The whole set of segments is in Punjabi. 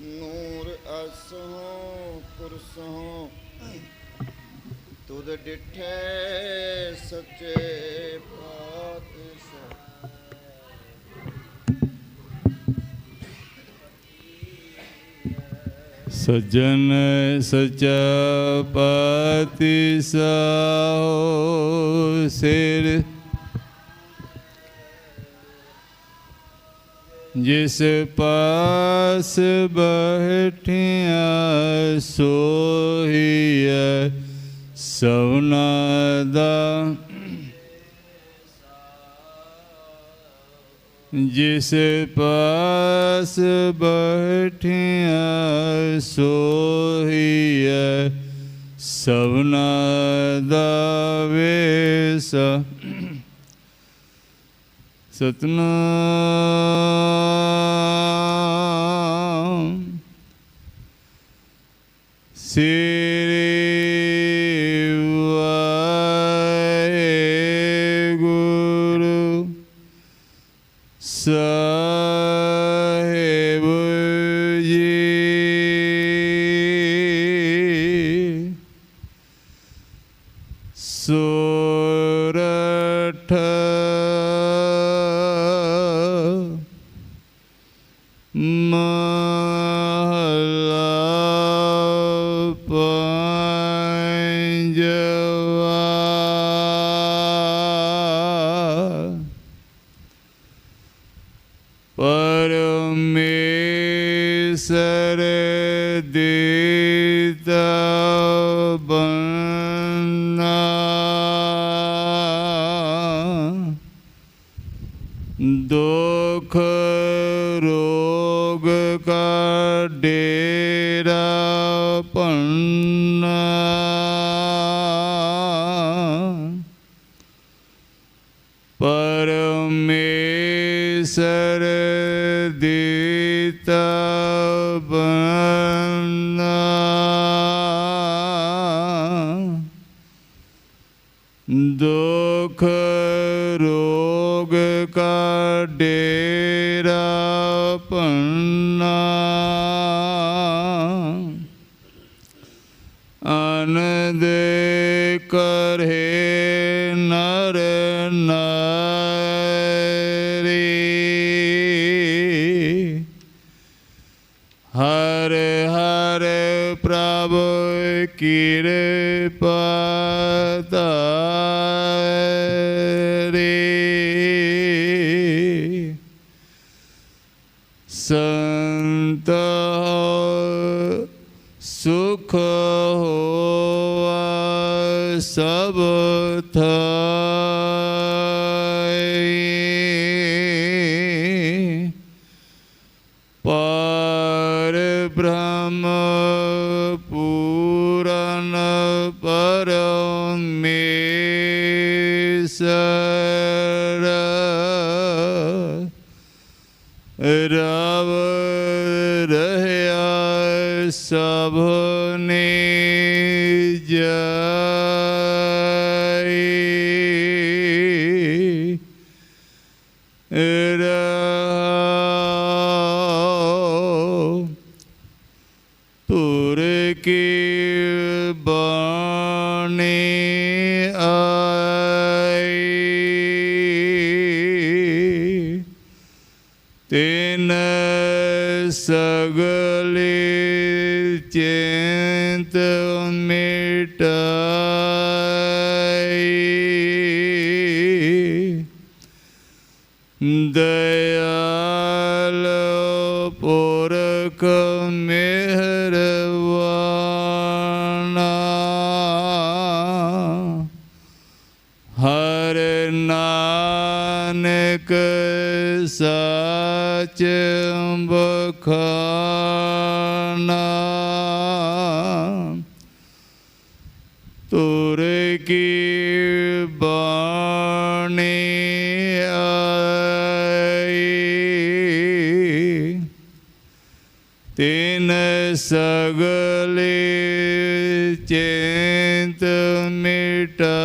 ਨੂਰ ਅਸਹੋਂ ਪੁਰਸੋਂ ਤੁਧ ਡਿਠੇ ਸੱਚੇ ਪਾਤਸ਼ਾਹ ਸਜਣ ਸਚਾ ਪਾਤੀ ਸਾਹੋ ਸਿਰ ਜਿਸ ਪਾਸ ਬਹਿਠਿਆ ਸੋਹੀਐ ਸਵਨਾ ਦਾ। ਜਿਸ ਪਾਸ ਬੈਠਿਆ ਸੋਹੀਐ ਸਵਨਾ ਦਾ ਵੇਸ। ਸਤਨਾਮ। ਸ੍ਰੀ ਵਾਹਿਗੁਰੂ ਸਾਹਿਬ ਜੀ। ਸੋਰਠ ਬੰਨਾ ਦੁਖ ਰੋਗ ਕਾ ਡੇਰਾ ਪੰਨਾ ਰੋਗ ਕਾ ਡੇਰਾ ਪੰਨਾ ਆਨੰਦ ਕਰੇ ਨਰ ਨਾਰੀ। ਹਰ ਹਰ ਪ੍ਰਭ ਕਿਰਪਾ ਤਾਰੀ ਸੁਖ ਹੋਆ ਸਭ ਥਾਈ। ਪਰ ਬ੍ਰਹਮ ਪੂਰਨ ਪਰਮੇਸ਼ਰ ਰਵ ਰਹਿਆ ਸਭ ਆਈ ਤਿਨ ਸਗਲੇ ਚਿੰਤ ਮਿਟਾਈ। ਦਇਆਲ ਪੁਰਖ ਮਿਹਰਵਾਨਾ। ਨਾਨਕ ਸਾਚ ਬਖਾਨਾ ਤੁਰ ਕੀ ਬਾਣੀ ਆਈ? ਤਿਨ ਸਗਲੇ ਚਿੰਤ ਮਿਟਾਈ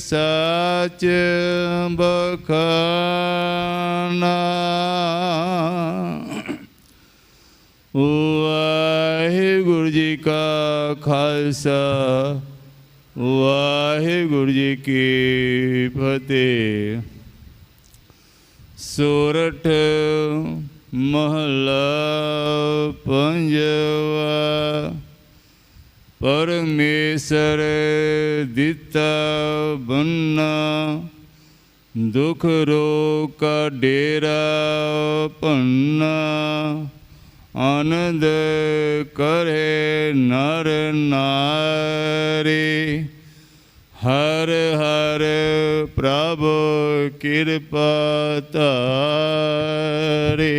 ਸਚ ਬਖਾਨਾ ਵਾਹਿਗੁਰੂ ਜੀ ਕਾ ਖਾਲਸਾ ਵਾਹਿਗੁਰੂ ਜੀ ਕੀ ਫਤਿਹ। ਸੋਰਠ ਮਹਲਾ ਪੰਜਵਾ। ਪਰਮੇਸ਼ਰ ਦਿੱਤਾ ਬੰਨਾ, ਦੁਖ ਰੋਗ ਕਾ ਡੇਰਾ ਭੰਨਾ, ਆਨੰਦ ਕਰੇ ਨਰ ਨਾਰੀ। ਹਰ ਹਰ ਪ੍ਰਭ ਕਿਰਪਾ ਧਾਰੇ।